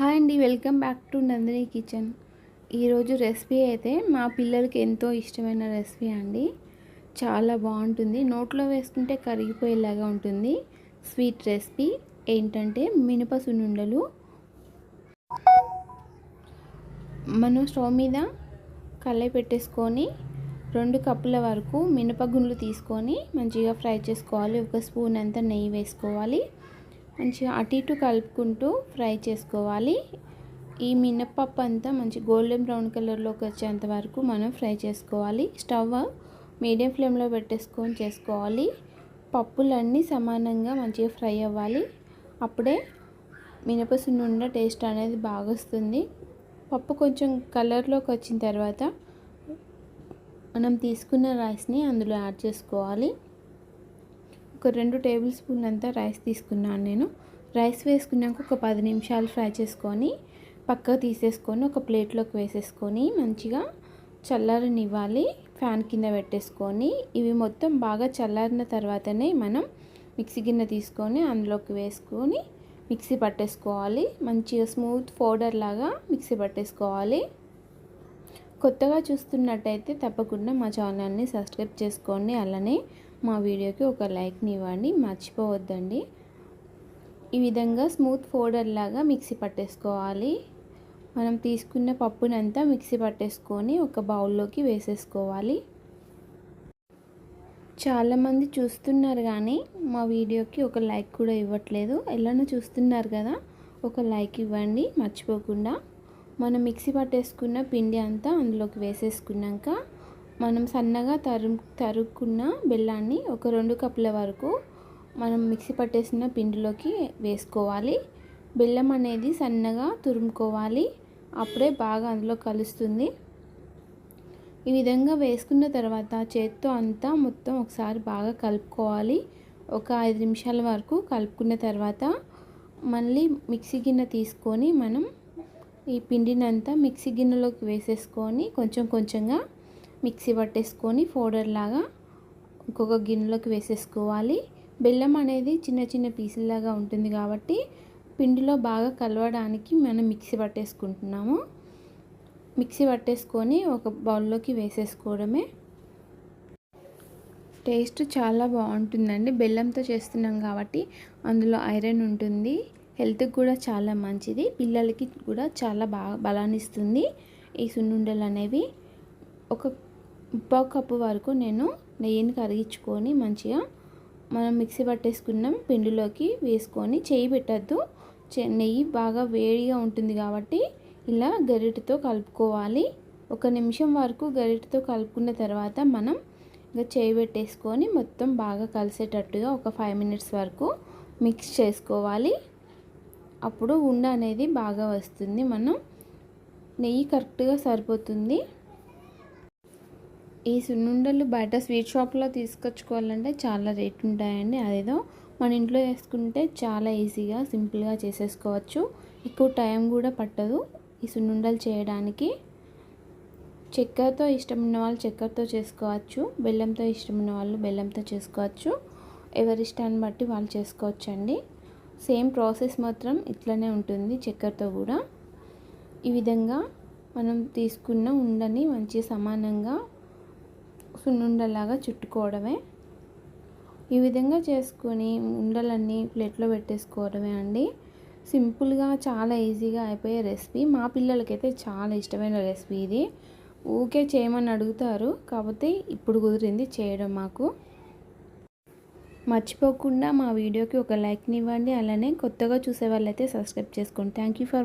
Hi అండి welcome back to Nandini kitchen. ఈరోజు recipe అయితే మా పిల్లలకి ఎంతో ఇష్టమైన రెసిపీ అండి. చాలా బాగుంటుంది. నోట్లో వేసుకుంటే కరిగిపోయేలాగా ఉంటుంది. స్వీట్ రెసిపీ ఏంటంటే మినప సున్నుండలు మనం స్టవ్ మీద కళ్ళాయి పెట్టేసుకొని రెండు కప్పుల వరకు మినపగుండ్లు తీసుకొని మంచిగా ఫ్రై చేసుకోవాలి. ఒక స్పూన్ అంతా నెయ్యి వేసుకోవాలి. మంచిగా అటు ఇటు కలుపుకుంటూ ఫ్రై చేసుకోవాలి. ఈ మినప్పప్పు అంతా మంచి గోల్డెన్ బ్రౌన్ కలర్లోకి వచ్చేంత వరకు మనం ఫ్రై చేసుకోవాలి. స్టవ్ మీడియం ఫ్లేమ్లో పెట్టేసుకొని చేసుకోవాలి. పప్పులన్నీ సమానంగా మంచిగా ఫ్రై అవ్వాలి. అప్పుడే మినప సున్నుండ టేస్ట్ అనేది బాగా వస్తుంది. పప్పు కొంచెం కలర్లోకి వచ్చిన తర్వాత మనం తీసుకున్న రైస్ని అందులో యాడ్ చేసుకోవాలి. ఒక రెండు టేబుల్ స్పూన్ అంతా రైస్ తీసుకున్నాను నేను. రైస్ వేసుకున్నాక ఒక పది నిమిషాలు ఫ్రై చేసుకొని పక్కకు తీసేసుకొని ఒక ప్లేట్లోకి వేసేసుకొని మంచిగా చల్లారనివ్వాలి. ఫ్యాన్ కింద పెట్టేసుకొని ఇవి మొత్తం బాగా చల్లారిన తర్వాతనే మనం మిక్సీ గిన్నె తీసుకొని అందులోకి వేసుకొని మిక్సీ పట్టేసుకోవాలి. మంచిగా స్మూత్ పౌడర్ లాగా మిక్సీ పట్టేసుకోవాలి. కొత్తగా చూస్తున్నట్టయితే తప్పకుండా మా ఛానల్ని సబ్స్క్రైబ్ చేసుకోండి. అలానే మా వీడియోకి ఒక లైక్ని ఇవ్వండి మర్చిపోవద్దండి. ఈ విధంగా స్మూత్ పౌడర్ లాగా మిక్సీ పట్టేసుకోవాలి. మనం తీసుకున్న పప్పునంతా మిక్సీ పట్టేసుకొని ఒక బౌల్లోకి వేసేసుకోవాలి. చాలామంది చూస్తున్నారు కానీ మా వీడియోకి ఒక లైక్ కూడా ఇవ్వట్లేదు. ఎలానో చూస్తున్నారు కదా ఒక లైక్ ఇవ్వండి మర్చిపోకుండా. మనం మిక్సీ పట్టేసుకున్న పిండి అంతా అందులోకి వేసేసుకున్నాక మనం సన్నగా తరు తరుక్కున్న బెల్లాన్ని ఒక రెండు కప్పుల వరకు మనం మిక్సీ పట్టేసిన పిండిలోకి వేసుకోవాలి. బెల్లం అనేది సన్నగా తురుముకోవాలి. అప్పుడే బాగా అందులో కలుస్తుంది. ఈ విధంగా వేసుకున్న తర్వాత చేత్తో అంతా మొత్తం ఒకసారి బాగా కలుపుకోవాలి. ఒక ఐదు నిమిషాల వరకు కలుపుకున్న తర్వాత మళ్ళీ మిక్సీ గిన్నె తీసుకొని మనం ఈ పిండినంతా మిక్సీ గిన్నెలోకి వేసేసుకొని కొంచెం కొంచెంగా మిక్సీ పట్టేసుకొని పౌడర్ లాగా ఇంకొక గిన్నెలోకి వేసేసుకోవాలి. బెల్లం అనేది చిన్న చిన్న పీసుల్లాగా ఉంటుంది కాబట్టి పిండిలో బాగా కలవడానికి మనం మిక్సీ పట్టేసుకుంటున్నాము. మిక్సీ పట్టేసుకొని ఒక బౌల్లోకి వేసేసుకోవడమే. టేస్ట్ చాలా బాగుంటుందండి. బెల్లంతో చేస్తున్నాం కాబట్టి అందులో ఐరన్ ఉంటుంది. హెల్త్కి కూడా చాలా మంచిది. పిల్లలకి కూడా చాలా బాగా బలాన్ని ఇస్తుంది ఈ సున్నుండలు అనేవి. ఒక పావు కప్పు వరకు నేను నెయ్యిని కరిగించుకొని మంచిగా మనం మిక్సీ పట్టేసుకున్నాం పిండిలోకి వేసుకొని చేయి పెట్టద్దు. నెయ్యి బాగా వేడిగా ఉంటుంది కాబట్టి ఇలా గరిటతో కలుపుకోవాలి. ఒక నిమిషం వరకు గరిటతో కలుపుకున్న తర్వాత మనం ఇంకా చేయి పెట్టేసుకొని మొత్తం బాగా కలిసేటట్టుగా ఒక ఫైవ్ మినిట్స్ వరకు మిక్స్ చేసుకోవాలి. అప్పుడు ఉండ అనేది బాగా వస్తుంది. మనం నెయ్యి కరెక్ట్గా సరిపోతుంది. ఈ సున్నుండలు బయట స్వీట్ షాప్లో తీసుకొచ్చుకోవాలంటే చాలా రేట్ ఉంటాయండి. అదేదో మన ఇంట్లో వేసుకుంటే చాలా ఈజీగా సింపుల్గా చేసేసుకోవచ్చు. ఎక్కువ టైం కూడా పట్టదు ఈ సున్నుండలు చేయడానికి. చక్కెరతో ఇష్టం ఉన్న వాళ్ళు చక్కెరతో చేసుకోవచ్చు బెల్లంతో ఇష్టం ఉన్న వాళ్ళు బెల్లంతో చేసుకోవచ్చు. ఎవరి ఇష్టాన్ని బట్టి వాళ్ళు చేసుకోవచ్చండి. సేమ్ ప్రాసెస్ మాత్రం ఇట్లనే ఉంటుంది చక్కెరతో కూడా. ఈ విధంగా మనం తీసుకున్న ఉండని మంచి సమానంగా సున్నుండలాగా చుట్టుకోవడమే. ఈ విధంగా చేసుకొని ఉండలన్నీ ప్లేట్లో పెట్టేసుకోవడమే అండి. సింపుల్గా చాలా ఈజీగా అయిపోయే రెసిపీ. మా పిల్లలకైతే చాలా ఇష్టమైన రెసిపీ ఇది. ఊకే చేయమని అడుగుతారు. కాకపోతే ఇప్పుడు కుదిరింది చేయడం మాకు. మర్చిపోకుండా మా వీడియోకి ఒక లైక్ని ఇవ్వండి. అలానే కొత్తగా చూసే వాళ్ళైతే సబ్స్క్రైబ్ చేసుకోండి. Thank you for